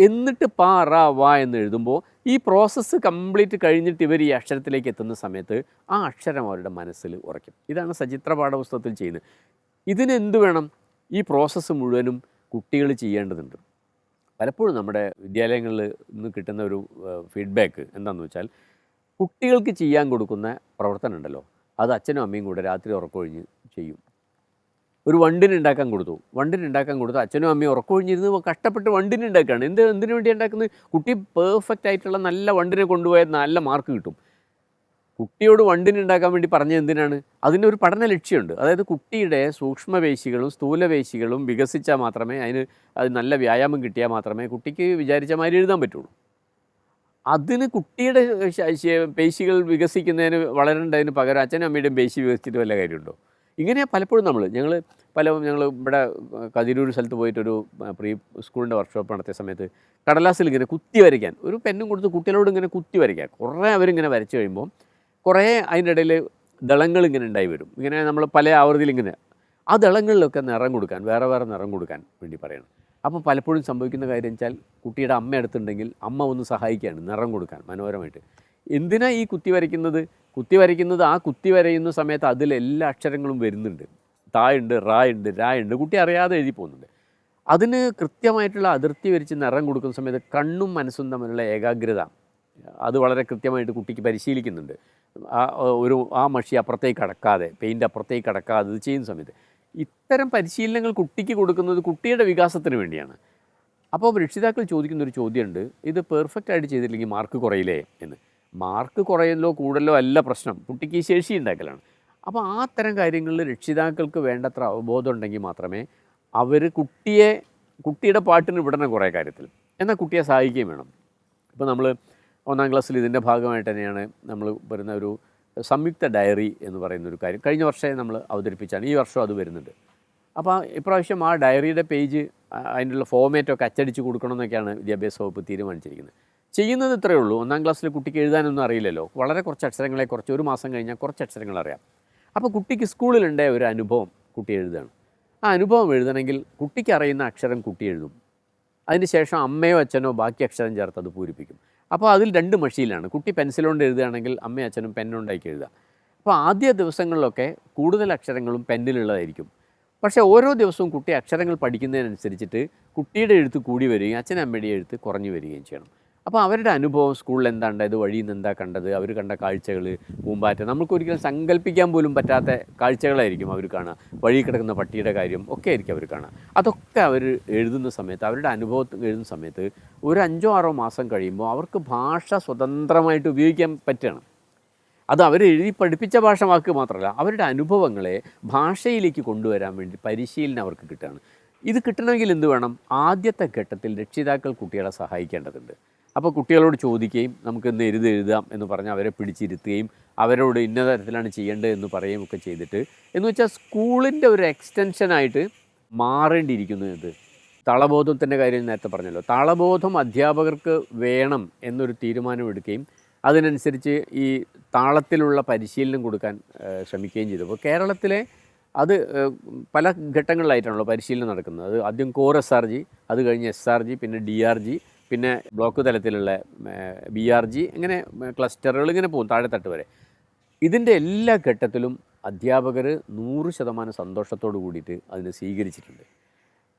എന്നിട്ട് പ റ വ എന്ന് എഴുതുമ്പോൾ ഈ പ്രോസസ്സ് കംപ്ലീറ്റ് കഴിഞ്ഞിട്ട് ഇവർ ഈ അക്ഷരത്തിലേക്ക് എത്തുന്ന സമയത്ത് ആ അക്ഷരം അവരുടെ മനസ്സിൽ ഉറയ്ക്കും. ഇതാണ് സചിത്ര പാഠപുസ്തകത്തിൽ ചെയ്യുന്നത്. ഇതിനെന്ത് വേണം? ഈ പ്രോസസ്സ് മുഴുവനും കുട്ടികൾ ചെയ്യേണ്ടതുണ്ട്. പലപ്പോഴും നമ്മുടെ വിദ്യാലയങ്ങളിൽ നിന്ന് കിട്ടുന്ന ഒരു ഫീഡ്ബാക്ക് എന്താണെന്ന് വെച്ചാൽ കുട്ടികൾക്ക് ചെയ്യാൻ കൊടുക്കുന്ന പ്രവർത്തനം ഉണ്ടല്ലോ. അത് അച്ഛനും അമ്മയും കൂടെ രാത്രി ഉറക്കൊഴിഞ്ഞ് ചെയ്യും. ഒരു വണ്ടിന് ഉണ്ടാക്കാൻ കൊടുത്തു. വണ്ടിന് ഉണ്ടാക്കാൻ കൊടുത്തു. അച്ഛനും അമ്മയും ഉറക്കൊഴിഞ്ഞിരുന്ന് കഷ്ടപ്പെട്ട് വണ്ടിന് ഉണ്ടാക്കുകയാണ്. എന്ത് എന്തിനു വേണ്ടി ഉണ്ടാക്കുന്നത്? കുട്ടി പെർഫെക്റ്റ് ആയിട്ടുള്ള നല്ല വണ്ടിനെ കൊണ്ടുപോയാൽ നല്ല മാർക്ക് കിട്ടും. കുട്ടിയോട് വണ്ടിന് ഉണ്ടാക്കാൻ വേണ്ടി പറഞ്ഞത് എന്തിനാണ്? അതിന്റെ ഒരു പഠന ലക്ഷ്യമുണ്ട്. അതായത് കുട്ടിയുടെ സൂക്ഷ്മപേശികളും സ്ഥൂലപേശികളും വികസിച്ചാൽ മാത്രമേ അതിന് അത് നല്ല വ്യായാമം കിട്ടിയാൽ മാത്രമേ കുട്ടിക്ക് വിചാരിച്ച മാതിരി എഴുതാൻ പറ്റുള്ളൂ. അതിന് കുട്ടിയുടെ പേശികൾ വികസിക്കുന്നതിന് വളരേണ്ടതിന് പകരം അച്ഛനും അമ്മയുടെയും പേശി വികസിച്ചിട്ട് വല്ല കാര്യമുണ്ടോ? ഇങ്ങനെ പലപ്പോഴും നമ്മൾ ഞങ്ങൾ പല ഞങ്ങൾ ഇവിടെ കതിരൂർ സ്ഥലത്ത് പോയിട്ടൊരു പ്രീ സ്കൂളിന്റെ വർക്ക്ഷോപ്പ് നടത്തിയ സമയത്ത് കടലാസിൽ ഇങ്ങനെ കുത്തി വരയ്ക്കാൻ ഒരു പെന്നും കൊടുത്ത് കുട്ടികളോട് ഇങ്ങനെ കുത്തി വരയ്ക്കാൻ കുറേ അവരിങ്ങനെ വരച്ച് കഴിയുമ്പോൾ കുറേ അതിന്റെ ഇടയിൽ ദളങ്ങൾ ഇങ്ങനെ ഉണ്ടായി വരും. ഇങ്ങനെ നമ്മൾ പല ആവൃത്തിയിൽ ഇങ്ങനെ ആ ദളങ്ങളിലൊക്കെ നിറം കൊടുക്കാൻ വേറെ വേറെ നിറം കൊടുക്കാൻ വേണ്ടി പറയണം. അപ്പോൾ പലപ്പോഴും സംഭവിക്കുന്ന കാര്യം വെച്ചാൽ കുട്ടിയുടെ അമ്മ അടുത്തുണ്ടെങ്കിൽ അമ്മ ഒന്ന് സഹായിക്കുകയാണ് നിറം കൊടുക്കാൻ മനോഹരമായിട്ട്. എന്തിനാ ഈ കുത്തി വരയ്ക്കുന്നത്? കുത്തി വരയ്ക്കുന്നത് ആ കുത്തി വരയുന്ന സമയത്ത് അതിൽ എല്ലാ അക്ഷരങ്ങളും വരുന്നുണ്ട്. തായുണ്ട് റായുണ്ട് രായുണ്ട്. കുട്ടി അറിയാതെ എഴുതി പോകുന്നുണ്ട്. അതിന് കൃത്യമായിട്ടുള്ള അതിർത്തി വരിച്ച് നിറം കൊടുക്കുന്ന സമയത്ത് കണ്ണും മനസ്സും തമ്മിലുള്ള ഏകാഗ്രത. അത് വളരെ കൃത്യമായിട്ട് കുട്ടിക്ക് പരിശീലിക്കുന്നുണ്ട്. ആ ഒരു ആ മഷി അപ്പുറത്തേക്ക് കടക്കാതെ പെയിന്റ് അപ്പുറത്തേക്ക് കടക്കാതെ ഇത് ചെയ്യുന്ന സമയത്ത് ഇത്തരം പരിശീലനങ്ങൾ കുട്ടിക്ക് കൊടുക്കുന്നത് കുട്ടിയുടെ വികാസത്തിന് വേണ്ടിയാണ്. അപ്പോൾ രക്ഷിതാക്കൾ ചോദിക്കുന്ന ഒരു ചോദ്യമുണ്ട്. ഇത് പെർഫെക്റ്റ് ആയിട്ട് ചെയ്തില്ലെങ്കിൽ മാർക്ക് കുറയില്ലേ എന്ന്. മാർക്ക് കുറയലോ കൂടലോ അല്ല പ്രശ്നം. കുട്ടിക്ക് ശേഷി ഉണ്ടാക്കലാണ്. അപ്പോൾ ആ തരം കാര്യങ്ങളിൽ രക്ഷിതാക്കൾക്ക് വേണ്ടത്ര അവബോധം ഉണ്ടെങ്കിൽ മാത്രമേ അവർ കുട്ടിയെ കുട്ടിയുടെ പാട്ടിന് വിടണം കുറേ കാര്യത്തിൽ. എന്നാൽ കുട്ടിയെ സഹായിക്കുകയും വേണം. ഇപ്പോൾ നമ്മൾ ഒന്നാം ക്ലാസ്സിൽ ഇതിന്റെ ഭാഗമായിട്ട് തന്നെയാണ് നമ്മൾ വരുന്ന ഒരു സംയുക്ത ഡയറി എന്ന് പറയുന്ന ഒരു കാര്യം. കഴിഞ്ഞ വർഷമേ നമ്മൾ അവതരിപ്പിച്ചാണ്. ഈ വർഷം അത് വരുന്നുണ്ട്. അപ്പോൾ ഇപ്രാവശ്യം ആ ഡയറിയുടെ പേജ് അതിനുള്ള ഫോമേറ്റൊക്കെ അച്ചടിച്ച് കൊടുക്കണമെന്നൊക്കെയാണ് വിദ്യാഭ്യാസ വകുപ്പ് തീരുമാനിച്ചിരിക്കുന്നത്. ചെയ്യുന്നത് ഇത്രയേ ഉള്ളൂ ഒന്നാം ക്ലാസ്സിൽ കുട്ടിക്ക് എഴുതാനൊന്നും അറിയില്ലല്ലോ. വളരെ കുറച്ച് അക്ഷരങ്ങളെ കുറച്ച് ഒരു മാസം കഴിഞ്ഞാൽ കുറച്ച് അക്ഷരങ്ങൾ അറിയാം. അപ്പോൾ കുട്ടിക്ക് സ്കൂളിലുണ്ടായ ഒരു അനുഭവം കുട്ടി എഴുതുകയാണ്. ആ അനുഭവം എഴുതണമെങ്കിൽ കുട്ടിക്ക് അറിയുന്ന അക്ഷരം കുട്ടി എഴുതും. അതിന് ശേഷം അമ്മയോ അച്ഛനോ ബാക്കി അക്ഷരം ചേർത്ത് അത് പൂരിപ്പിക്കും. അപ്പോൾ അതിൽ രണ്ട് മഷിയിലാണ് കുട്ടി പെൻസിൽ കൊണ്ട് എഴുതുകയാണെങ്കിൽ അമ്മയും അച്ഛനും പെന്നുണ്ടാക്കി എഴുതുക. അപ്പോൾ ആദ്യ ദിവസങ്ങളിലൊക്കെ കൂടുതൽ അക്ഷരങ്ങളും പെന്നിലുള്ളതായിരിക്കും. പക്ഷേ ഓരോ ദിവസവും കുട്ടി അക്ഷരങ്ങൾ പഠിക്കുന്നതിനനുസരിച്ചിട്ട് കുട്ടിയുടെ എഴുത്ത് കൂടി വരികയും അച്ഛനമ്മയുടെ എഴുത്ത് കുറഞ്ഞു വരികയും ചെയ്യണം. അപ്പോൾ അവരുടെ അനുഭവം സ്കൂളിൽ എന്താ ഉണ്ടായത് വഴിയിൽ നിന്ന് എന്താ കണ്ടത്? അവർ കണ്ട കാഴ്ചകൾ പൂമ്പാറ്റ. നമുക്കൊരിക്കലും സങ്കല്പിക്കാൻ പോലും പറ്റാത്ത കാഴ്ചകളായിരിക്കും അവർ കാണുക. വഴി കിടക്കുന്ന പട്ടിയുടെ കാര്യം ഒക്കെ ആയിരിക്കും അവർ കാണുക. അതൊക്കെ അവർ എഴുതുന്ന സമയത്ത് അവരുടെ അനുഭവത്തിൽ എഴുതുന്ന സമയത്ത് ഒരു അഞ്ചോ ആറോ മാസം കഴിയുമ്പോൾ അവർക്ക് ഭാഷ സ്വതന്ത്രമായിട്ട് ഉപയോഗിക്കാൻ പറ്റണം അത് അവർ എഴുതി പഠിപ്പിച്ച ഭാഷ വാക്ക് മാത്രമല്ല അവരുടെ അനുഭവങ്ങളെ ഭാഷയിലേക്ക് കൊണ്ടുവരാൻ വേണ്ടി പരിശീലനം അവർക്ക് കിട്ടുകയാണ്. ഇത് കിട്ടണമെങ്കിൽ എന്ത് വേണം? ആദ്യത്തെ ഘട്ടത്തിൽ രക്ഷിതാക്കൾ കുട്ടികളെ സഹായിക്കേണ്ടതുണ്ട്. അപ്പോൾ കുട്ടികളോട് ചോദിക്കുകയും നമുക്ക് ഇന്ന് എഴുതി എഴുതാം എന്ന് പറഞ്ഞ് അവരെ പിടിച്ചിരുത്തുകയും അവരോട് ഇന്ന തരത്തിലാണ് ചെയ്യേണ്ടത് എന്ന് പറയുകയും ഒക്കെ ചെയ്തിട്ട് എന്ന് വെച്ചാൽ സ്കൂളിന്റെ ഒരു എക്സ്റ്റൻഷനായിട്ട് മാറേണ്ടിയിരിക്കുന്നു ഇത്. താളബോധത്തിന്റെ കാര്യം നേരത്തെ പറഞ്ഞല്ലോ. താളബോധം അധ്യാപകർക്ക് വേണം എന്നൊരു തീരുമാനമെടുക്കുകയും അതിനനുസരിച്ച് ഈ താളത്തിലുള്ള പരിശീലനം കൊടുക്കാൻ ശ്രമിക്കുകയും ചെയ്തു. അപ്പോൾ കേരളത്തിലെ അത് പല ഘട്ടങ്ങളിലായിട്ടാണല്ലോ പരിശീലനം നടക്കുന്നത്. അത് ആദ്യം കോർ എസ് ആർ ജി അത് കഴിഞ്ഞ് എസ് ആർ ജി പിന്നെ ഡി ആർ ജി പിന്നെ ബ്ലോക്ക് തലത്തിലുള്ള ബി ആർ ജി ഇങ്ങനെ ക്ലസ്റ്ററുകൾ ഇങ്ങനെ പോകും താഴെത്തട്ട് വരെ. ഇതിന്റെ എല്ലാ ഘട്ടത്തിലും അധ്യാപകർ നൂറ് ശതമാനം സന്തോഷത്തോടു കൂടിയിട്ട് അതിനെ സ്വീകരിച്ചിട്ടുണ്ട്.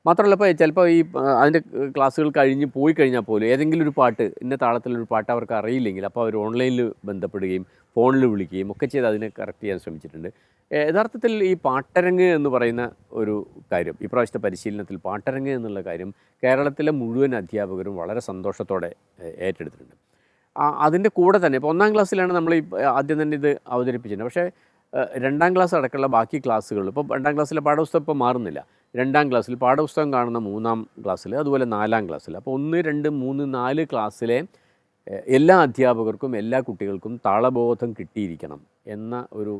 മാത്രമല്ല ഇപ്പോൾ ചിലപ്പോൾ ഈ അതിന്റെ ക്ലാസ്സുകൾ കഴിഞ്ഞ് പോയി കഴിഞ്ഞാൽ പോലും ഏതെങ്കിലും ഒരു പാട്ട് ഇന്ന താളത്തിലൊരു പാട്ട് അവർക്ക് അറിയില്ലെങ്കിൽ അപ്പോൾ അവർ ഓൺലൈനിൽ ബന്ധപ്പെടുകയും ഫോണിൽ വിളിക്കുകയും ഒക്കെ ചെയ്ത് അതിനെ കറക്റ്റ് ചെയ്യാൻ ശ്രമിച്ചിട്ടുണ്ട്. യഥാർത്ഥത്തിൽ ഈ പാട്ടരങ്ങ് എന്ന് പറയുന്ന ഒരു കാര്യം ഈ പ്രാവശ്യത്തെ പരിശീലനത്തിൽ പാട്ടരങ്ങ് എന്നുള്ള കാര്യം കേരളത്തിലെ മുഴുവൻ അധ്യാപകരും വളരെ സന്തോഷത്തോടെ ഏറ്റെടുത്തിട്ടുണ്ട്. അതിന്റെ കൂടെ തന്നെ ഇപ്പോൾ ഒന്നാം ക്ലാസ്സിലാണ് നമ്മൾ ഈ ആദ്യം തന്നെ ഇത് അവതരിപ്പിച്ചിട്ടുണ്ട് പക്ഷേ രണ്ടാം ക്ലാസ് അടക്കമുള്ള ബാക്കി ക്ലാസ്സുകൾ ഇപ്പോൾ രണ്ടാം ക്ലാസ്സിലെ പാഠപുസ്തകം ഇപ്പോൾ മാറുന്നില്ല. രണ്ടാം ക്ലാസ്സിൽ പാഠപുസ്തകം കാണുന്ന മൂന്നാം ക്ലാസ്സിൽ അതുപോലെ നാലാം ക്ലാസ്സിൽ. അപ്പോൾ ഒന്ന് രണ്ട് മൂന്ന് നാല് ക്ലാസ്സിലെ എല്ലാ അധ്യാപകർക്കും എല്ലാ കുട്ടികൾക്കും താളബോധം കിട്ടിയിരിക്കണം എന്ന ഒരു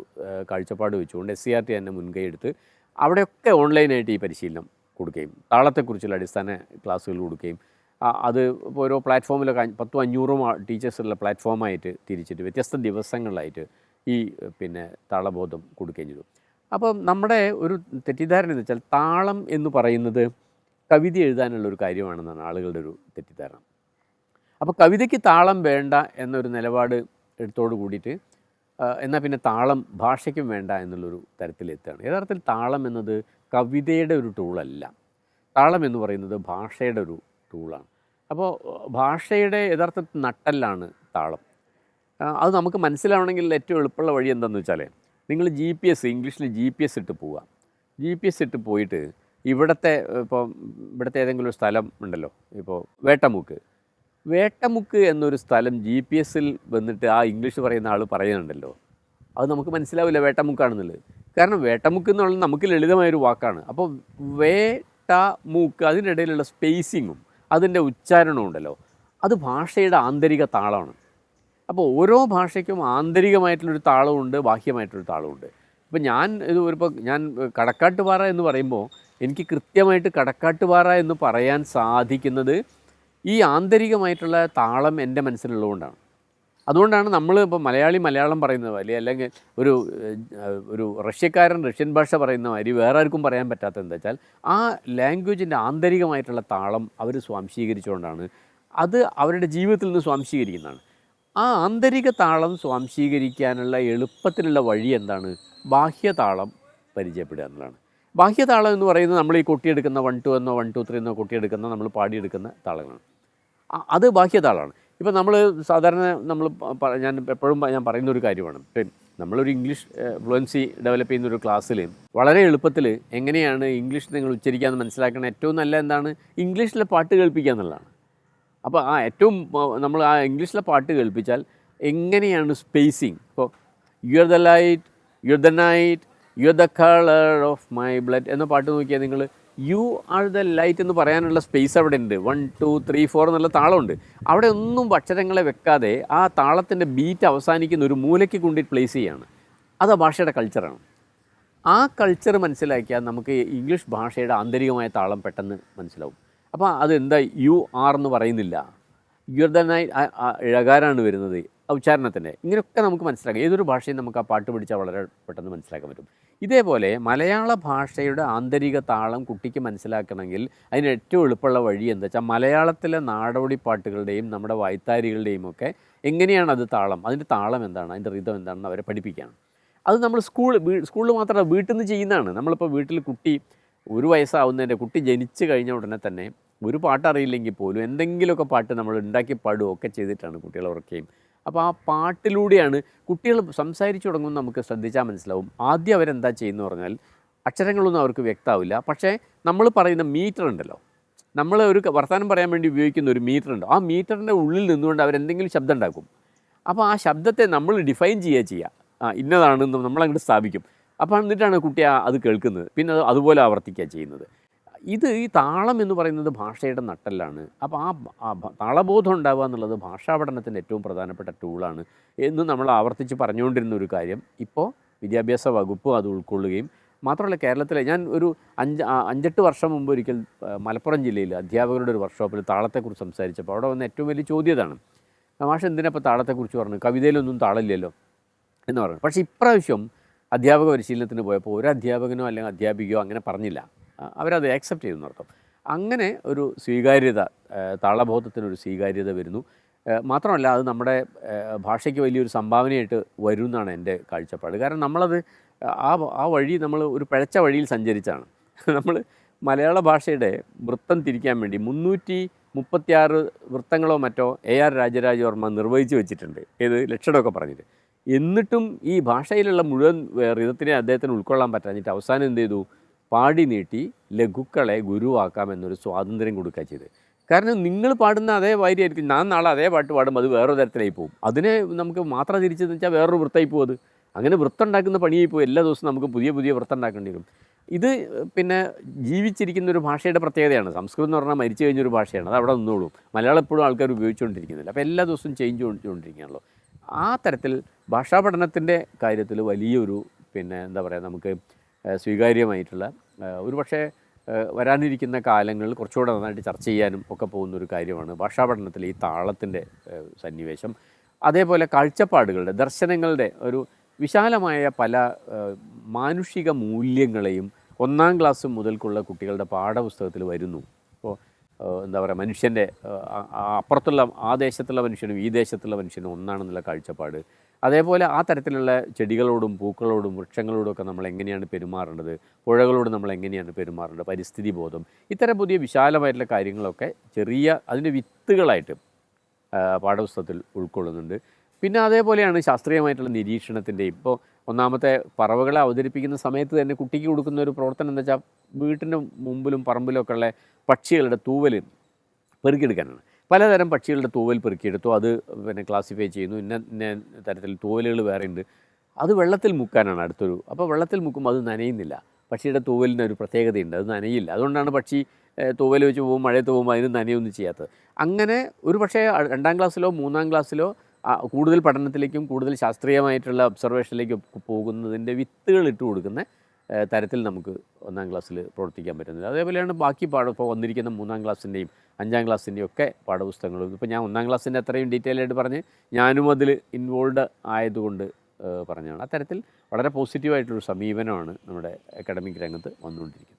കാഴ്ചപ്പാട് വെച്ചുകൊണ്ട് എസ് സി ആർ ടി തന്നെ മുൻകൈയെടുത്ത് അവിടെയൊക്കെ ഓൺലൈനായിട്ട് ഈ പരിശീലനം കൊടുക്കുകയും താളത്തെക്കുറിച്ചുള്ള അടിസ്ഥാന ക്ലാസ്സുകൾ കൊടുക്കുകയും അത് ഇപ്പോൾ ഓരോ പ്ലാറ്റ്ഫോമിലൊക്കെ പത്തും അഞ്ഞൂറും ടീച്ചേഴ്സുള്ള പ്ലാറ്റ്ഫോമായിട്ട് തിരിച്ചിട്ട് വ്യത്യസ്ത ദിവസങ്ങളിലായിട്ട് ഈ പിന്നെ താളബോധം കൊടുക്കുകയും ചെയ്തു. അപ്പം നമ്മുടെ ഒരു തെറ്റിദ്ധാരണ എന്ന് വെച്ചാൽ താളം എന്ന് പറയുന്നത് കവിത എഴുതാനുള്ള ഒരു കാര്യമാണെന്നാണ് ആളുകളുടെ ഒരു തെറ്റിദ്ധാരണ. അപ്പോൾ കവിതയ്ക്ക് താളം വേണ്ട എന്നൊരു നിലപാട് എടുത്തോട് കൂടിയിട്ട് എന്നാൽ പിന്നെ താളം ഭാഷയ്ക്കും വേണ്ട എന്നുള്ളൊരു തരത്തിലെത്തുകയാണ് യഥാർത്ഥത്തിൽ താളം എന്നത് കവിതയുടെ ഒരു ടൂളല്ല താളം എന്ന് പറയുന്നത് ഭാഷയുടെ ഒരു ടൂളാണ് അപ്പോൾ ഭാഷയുടെ യഥാർത്ഥത്തിൽ നട്ടല്ലാണ് താളം. അത് നമുക്ക് മനസ്സിലാവണമെങ്കിൽ ഏറ്റവും എളുപ്പമുള്ള വഴി എന്താണെന്ന് വെച്ചാൽ നിങ്ങൾ ജി പി എസ് ഇംഗ്ലീഷിൽ ജി പി എസ് ഇട്ട് പോവുക. ജി പി എസ് ഇട്ട് പോയിട്ട് ഇവിടുത്തെ ഇപ്പോൾ ഇവിടുത്തെ ഏതെങ്കിലും ഒരു സ്ഥലം ഉണ്ടല്ലോ ഇപ്പോൾ വേട്ടമുക്ക്. വേട്ടമുക്ക് എന്നൊരു സ്ഥലം ജി പി എസിൽ വന്നിട്ട് ആ ഇംഗ്ലീഷ് പറയുന്ന ആൾ പറയുന്നുണ്ടല്ലോ. അത് നമുക്ക് മനസ്സിലാവില്ല വേട്ടമുക്കാണെന്നുള്ളത്. കാരണം വേട്ടമുക്ക് എന്നുള്ളത് നമുക്ക് ലളിതമായൊരു വാക്കാണ്. അപ്പോൾ വേട്ട മൂക്ക് അതിനിടയിലുള്ള സ്പേസിങ്ങും അതിന്റെ ഉച്ചാരണവും ഉണ്ടല്ലോ. അത് ഭാഷയുടെ ആന്തരിക താളമാണ്. അപ്പോൾ ഓരോ ഭാഷയ്ക്കും ആന്തരികമായിട്ടുള്ളൊരു താളമുണ്ട് ബാഹ്യമായിട്ടൊരു താളമുണ്ട് ഇപ്പം ഞാൻ ഇത് ഇപ്പോൾ ഞാൻ കടക്കാട്ടുപാറ എന്ന് പറയുമ്പോൾ എനിക്ക് കൃത്യമായിട്ട് കടക്കാട്ടുപാറ എന്ന് പറയാൻ സാധിക്കുന്നത് ഈ ആന്തരികമായിട്ടുള്ള താളം എന്റെ മനസ്സിലുള്ളതുകൊണ്ടാണ്. അതുകൊണ്ടാണ് നമ്മൾ ഇപ്പോൾ മലയാളി മലയാളം പറയുന്നത് പോലെ അല്ലെങ്കിൽ ഒരു ഒരു റഷ്യക്കാരൻ റഷ്യൻ ഭാഷ പറയുന്ന മാതിരി വേറെ ആർക്കും പറയാൻ പറ്റാത്ത എന്താ വെച്ചാൽ ആ ലാംഗ്വേജിന്റെ ആന്തരികമായിട്ടുള്ള താളം അവർ സ്വാംശീകരിച്ചുകൊണ്ടാണ്. അത് അവരുടെ ജീവിതത്തിൽ നിന്ന് സ്വാംശീകരിക്കുന്നതാണ്. ആ ആന്തരിക താളം സ്വാംശീകരിക്കാനുള്ള എളുപ്പത്തിലുള്ള വഴി എന്താണ്? ബാഹ്യതാളം പരിചയപ്പെടുക എന്നുള്ളതാണ്. ബാഹ്യതാളം എന്ന് പറയുന്നത് നമ്മൾ ഈ കൊട്ടിയെടുക്കുന്ന വൺ ടു എന്നോ വൺ ടു ത്രീ എന്നോ കൊട്ടിയെടുക്കുന്ന നമ്മൾ പാടിയെടുക്കുന്ന താളങ്ങളാണ്. അത് ബാഹ്യതാളമാണ് ഇപ്പോൾ നമ്മൾ സാധാരണ നമ്മൾ ഞാൻ എപ്പോഴും ഞാൻ പറയുന്ന ഒരു കാര്യമാണ്. ഇപ്പം നമ്മളൊരു ഇംഗ്ലീഷ് ഫ്ലുവൻസി ഡെവലപ്പ് ചെയ്യുന്ന ഒരു ക്ലാസ്സിൽ വളരെ എളുപ്പത്തിൽ എങ്ങനെയാണ് ഇംഗ്ലീഷ് നിങ്ങൾ ഉച്ചരിക്കാമെന്ന് മനസ്സിലാക്കുന്ന ഏറ്റവും നല്ല എന്താണ്? ഇംഗ്ലീഷിലെ പാട്ട് കേൾപ്പിക്കുക എന്നുള്ളതാണ്. അപ്പോൾ ആ ഏറ്റവും നമ്മൾ ആ ഇംഗ്ലീഷിലെ പാട്ട് കേൾപ്പിച്ചാൽ എങ്ങനെയാണ് സ്പേസിങ് ഇപ്പോൾ you are the light you are the night you are the colour of my blood എന്ന പാട്ട് നോക്കിയാൽ നിങ്ങൾ യു ആർ ദ ലൈറ്റ് എന്ന് പറയാനുള്ള സ്പേസ് അവിടെ ഉണ്ട്. വൺ ടു ത്രീ ഫോർ എന്നുള്ള താളമുണ്ട്. അവിടെ ഒന്നും അക്ഷരങ്ങളെ വെക്കാതെ ആ താളത്തിന്റെ ബീറ്റ് അവസാനിക്കുന്ന ഒരു മൂലയ്ക്ക് കൊണ്ടിട്ട് പ്ലേസ് ചെയ്യാണ്. അത് ആ ഭാഷയുടെ കൾച്ചറാണ് ആ കൾച്ചർ മനസ്സിലാക്കിയാൽ നമുക്ക് ഇംഗ്ലീഷ് ഭാഷയുടെ ആന്തരികമായ താളം പെട്ടെന്ന് മനസ്സിലാവും. അപ്പോൾ അതെന്താ യു ആർ എന്ന് പറയുന്നില്ല. യുർദനായി ഇഴകാരാണ് വരുന്നത്. ഉച്ചാരണത്തിന്റെ ഇങ്ങനെയൊക്കെ നമുക്ക് മനസ്സിലാക്കാം. ഏതൊരു ഭാഷയും നമുക്ക് ആ പാട്ട് പിടിച്ചാൽ വളരെ പെട്ടെന്ന് മനസ്സിലാക്കാൻ പറ്റും. ഇതേപോലെ മലയാള ഭാഷയുടെ ആന്തരിക താളം കുട്ടിക്ക് മനസ്സിലാക്കണമെങ്കിൽ അതിന് ഏറ്റവും എളുപ്പമുള്ള വഴി എന്താ വെച്ചാൽ മലയാളത്തിലെ നാടോടി പാട്ടുകളുടെയും നമ്മുടെ വായ്ത്താരികളുടെയും ഒക്കെ എങ്ങനെയാണ് അത് താളം? അതിന്റെ താളം എന്താണ്? അതിന്റെ റിതം എന്താണെന്ന് അവരെ പഠിപ്പിക്കുകയാണ്. അത് നമ്മൾ സ്കൂൾ സ്കൂളിൽ മാത്രമല്ല വീട്ടിൽ നിന്ന് ചെയ്യുന്നതാണ്. നമ്മളിപ്പോൾ വീട്ടിൽ കുട്ടി ഒരു വയസ്സാവുന്നതിന്റെ കുട്ടി ജനിച്ചു കഴിഞ്ഞ ഉടനെ തന്നെ ഒരു പാട്ട് അറിയില്ലെങ്കിൽ പോലും എന്തെങ്കിലുമൊക്കെ പാട്ട് നമ്മൾ ഉണ്ടാക്കി പാടുകയോ ഒക്കെ ചെയ്തിട്ടാണ് കുട്ടികളെ ഉറക്കുകയും അപ്പോൾ ആ പാട്ടിലൂടെയാണ് കുട്ടികൾ സംസാരിച്ചു തുടങ്ങുമ്പോൾ നമുക്ക് ശ്രദ്ധിച്ചാൽ മനസ്സിലാവും ആദ്യം അവരെന്താ ചെയ്യുന്നു പറഞ്ഞാൽ അക്ഷരങ്ങളൊന്നും അവർക്ക് വ്യക്തമാവില്ല. പക്ഷേ നമ്മൾ പറയുന്ന മീറ്റർ ഉണ്ടല്ലോ. നമ്മൾ ഒരു വർത്തമാനം പറയാൻ വേണ്ടി ഉപയോഗിക്കുന്ന ഒരു മീറ്റർ ഉണ്ട്. ആ മീറ്ററിന്റെ ഉള്ളിൽ നിന്നുകൊണ്ട് അവരെന്തെങ്കിലും ശബ്ദം ഉണ്ടാക്കും. അപ്പോൾ ആ ശബ്ദത്തെ നമ്മൾ ഡിഫൈൻ ചെയ്യുക ചെയ്യുക. ആ ഇന്നതാണെന്ന് നമ്മളങ്ങോട്ട് സ്ഥാപിക്കും. അപ്പോൾ എന്നിട്ടാണ് കുട്ടി അത് കേൾക്കുന്നത്. പിന്നെ അത് അതുപോലെ ആവർത്തിക്കുക ചെയ്യുന്നത്. ഇത് ഈ താളം എന്ന് പറയുന്നത് ഭാഷയുടെ നട്ടല്ലാണ്. അപ്പോൾ ആ താളബോധം ഉണ്ടാവുക എന്നുള്ളത് ഭാഷാ പഠനത്തിന്റെ ഏറ്റവും പ്രധാനപ്പെട്ട ടൂളാണ് എന്ന് നമ്മൾ ആവർത്തിച്ച് പറഞ്ഞുകൊണ്ടിരുന്ന ഒരു കാര്യം. ഇപ്പോൾ വിദ്യാഭ്യാസ വകുപ്പ് അത് ഉൾക്കൊള്ളുകയും മാത്രമല്ല കേരളത്തിലെ ഞാൻ ഒരു അഞ്ച് അഞ്ചെട്ട് വർഷം മുമ്പ് ഒരിക്കൽ മലപ്പുറം ജില്ലയിൽ അധ്യാപകരുടെ ഒരു വർക്ക്ഷോപ്പിൽ താളത്തെക്കുറിച്ച് സംസാരിച്ചപ്പോൾ അവിടെ വന്ന ഏറ്റവും വലിയ ചോദ്യതാണ് മാഷ് എന്തിനാ ഇപ്പോൾ താളത്തെക്കുറിച്ച് പറഞ്ഞു? കവിതയിലൊന്നും താളമില്ലല്ലോ എന്ന് പറഞ്ഞു. പക്ഷേ ഇപ്രാവശ്യം അധ്യാപക പരിശീലനത്തിന് പോയപ്പോൾ ഒരു അധ്യാപകനോ അല്ലെങ്കിൽ അധ്യാപികയോ അങ്ങനെ പറഞ്ഞില്ല. അവരത് ആക്സെപ്റ്റ് ചെയ്തു നടത്തും അങ്ങനെ ഒരു സ്വീകാര്യത താളബോധത്തിനൊരു സ്വീകാര്യത വരുന്നു. മാത്രമല്ല അത് നമ്മുടെ ഭാഷയ്ക്ക് വലിയൊരു സംഭാവനയായിട്ട് വരും എന്നാണ് എന്റെ കാഴ്ചപ്പാട്. കാരണം നമ്മളത് ആ ആ വഴി നമ്മൾ ഒരു പിഴച്ച വഴിയിൽ സഞ്ചരിച്ചാണ്. നമ്മൾ മലയാള ഭാഷയുടെ വൃത്തം തിരിക്കാൻ വേണ്ടി മുന്നൂറ്റി മുപ്പത്തിയാറ് വൃത്തങ്ങളോ മറ്റോ എ ആർ രാജരാജവർമ്മ നിർവഹിച്ചു വെച്ചിട്ടുണ്ട്. ഏത് ലക്ഷണമൊക്കെ പറഞ്ഞിട്ട്. എന്നിട്ടും ഈ ഭാഷയിലുള്ള മുഴുവൻ ഋതത്തിനെ അദ്ദേഹത്തിന് ഉൾക്കൊള്ളാൻ പറ്റാഞ്ഞിട്ട് അവസാനം എന്ത് ചെയ്തു? പാടി നീട്ടി ലഘുക്കളെ ഗുരുവാക്കാം എന്നൊരു സ്വാതന്ത്ര്യം കൊടുക്കുക ചെയ്ത്. കാരണം നിങ്ങൾ പാടുന്ന അതേ വാരിയായിരിക്കും. ഞാൻ നാളെ അതേ പാട്ട് പാടുമ്പോൾ അത് വേറൊരു തരത്തിലായി പോകും. അതിനെ നമുക്ക് മാത്രം തിരിച്ചെന്ന് വെച്ചാൽ വേറൊരു വൃത്തമായി പോകും അത്. അങ്ങനെ വൃത്തം ഉണ്ടാക്കുന്ന പണിയായി പോകും. എല്ലാ ദിവസവും നമുക്ക് പുതിയ പുതിയ വൃത്തം ഉണ്ടാക്കേണ്ടി വരും. ഇത് പിന്നെ ജീവിച്ചിരിക്കുന്ന ഒരു ഭാഷയുടെ പ്രത്യേകതയാണ്. സംസ്കൃതം എന്ന് പറഞ്ഞാൽ മരിച്ചു കഴിഞ്ഞൊരു ഭാഷയാണ്. അത് അവിടെ നിന്നോളൂ. മലയാളം എപ്പോഴും ആൾക്കാർ ഉപയോഗിച്ചുകൊണ്ടിരിക്കുന്നില്ല. അപ്പോൾ എല്ലാ ദിവസവും ചേഞ്ച് കൊണ്ടിരിക്കുകയാണല്ലോ ആ തരത്തിൽ ഭാഷാ പഠനത്തിന്റെ കാര്യത്തിൽ വലിയൊരു പിന്നെ എന്താ പറയുക നമുക്ക് സ്വീകാര്യമായിട്ടുള്ള ഒരു പക്ഷേ വരാനിരിക്കുന്ന കാലങ്ങളിൽ കുറച്ചുകൂടെ നന്നായിട്ട് ചർച്ച ചെയ്യാനും ഒക്കെ പോകുന്ന ഒരു കാര്യമാണ് ഭാഷാ പഠനത്തിൽ ഈ താളത്തിന്റെ സന്നിവേശം. അതേപോലെ കാഴ്ചപ്പാടുകളുടെ ദർശനങ്ങളുടെ ഒരു വിശാലമായ പല മാനുഷിക മൂല്യങ്ങളെയും ഒന്നാം ക്ലാസ് മുതൽക്കുള്ള കുട്ടികളുടെ പാഠപുസ്തകത്തിൽ വരുന്നു. എന്താ പറയുക മനുഷ്യന്റെ അപ്പുറത്തുള്ള ആ ദേശത്തുള്ള മനുഷ്യനും ഈ ദേശത്തുള്ള മനുഷ്യനും ഒന്നാണെന്നുള്ള കാഴ്ചപ്പാട്. അതേപോലെ ആ തരത്തിലുള്ള ചെടികളോടും പൂക്കളോടും വൃക്ഷങ്ങളോടും ഒക്കെ നമ്മൾ എങ്ങനെയാണ് പെരുമാറേണ്ടത്? പുഴകളോട് നമ്മൾ എങ്ങനെയാണ് പെരുമാറേണ്ടത്? പരിസ്ഥിതി ബോധം. ഇത്തരം പുതിയ വിശാലമായിട്ടുള്ള കാര്യങ്ങളൊക്കെ ചെറിയ അതിന്റെ വിത്തുകളായിട്ട് പാഠപുസ്തകത്തിൽ ഉൾക്കൊള്ളുന്നുണ്ട്. പിന്നെ അതേപോലെയാണ് ശാസ്ത്രീയമായിട്ടുള്ള നിരീക്ഷണത്തിന്റെ. ഇപ്പോൾ ഒന്നാമത്തെ പറവകളെ അവതരിപ്പിക്കുന്ന സമയത്ത് തന്നെ കുട്ടിക്ക് കൊടുക്കുന്ന ഒരു പ്രവർത്തനം എന്താ വെച്ചാൽ വീട്ടിന്റെ മുമ്പിലും പറമ്പിലും ഒക്കെ ഉള്ള പക്ഷികളുടെ തൂവൽ പെറുക്കിയെടുക്കാനാണ്. പലതരം പക്ഷികളുടെ തൂവൽ പെറുക്കിയെടുത്തു. അത് പിന്നെ ക്ലാസിഫൈ ചെയ്യുന്നു. ഇന്ന ഇന്ന തരത്തിൽ തൂവലുകൾ വേറെ ഉണ്ട്. അത് വെള്ളത്തിൽ മുക്കാനാണ് അടുത്തൊരു. അപ്പോൾ വെള്ളത്തിൽ മുക്കുമ്പോൾ അത് നനയുന്നില്ല. പക്ഷിയുടെ തൂവലിന് ഒരു പ്രത്യേകതയുണ്ട്. അത് നനയില്ല. അതുകൊണ്ടാണ് പക്ഷി തൂവൽ വെച്ച് പോകും മഴയത്ത് പോകുമ്പോൾ അതിന് നനയൊന്നും ചെയ്യാത്തത്. അങ്ങനെ ഒരു പക്ഷേ രണ്ടാം ക്ലാസ്സിലോ മൂന്നാം ക്ലാസ്സിലോ കൂടുതൽ പഠനത്തിലേക്കും കൂടുതൽ ശാസ്ത്രീയമായിട്ടുള്ള ഒബ്സർവേഷനിലേക്ക് പോകുന്നതിന്റെ വിത്തുകൾ ഇട്ട് കൊടുക്കുന്ന തരത്തിൽ നമുക്ക് ഒന്നാം ക്ലാസ്സിൽ പ്രവർത്തിക്കാൻ പറ്റുന്നത്. അതേപോലെയാണ് ബാക്കി പാഠം ഇപ്പോൾ വന്നിരിക്കുന്ന മൂന്നാം ക്ലാസ്സിന്റെയും അഞ്ചാം ക്ലാസ്സിന്റെയും ഒക്കെ പാഠപുസ്തകങ്ങളും. ഇപ്പോൾ ഞാൻ ഒന്നാം ക്ലാസ്സിന്റെ അത്രയും ഡീറ്റെയിൽ ആയിട്ട് പറഞ്ഞ് ഞാനും അതിൽ ഇൻവോൾവ് ആയതുകൊണ്ട് പറഞ്ഞതാണ്. അത്തരത്തിൽ വളരെ പോസിറ്റീവായിട്ടുള്ളൊരു സമീപനമാണ് നമ്മുടെ അക്കാഡമിക് രംഗത്ത് വന്നുകൊണ്ടിരിക്കുന്നത്.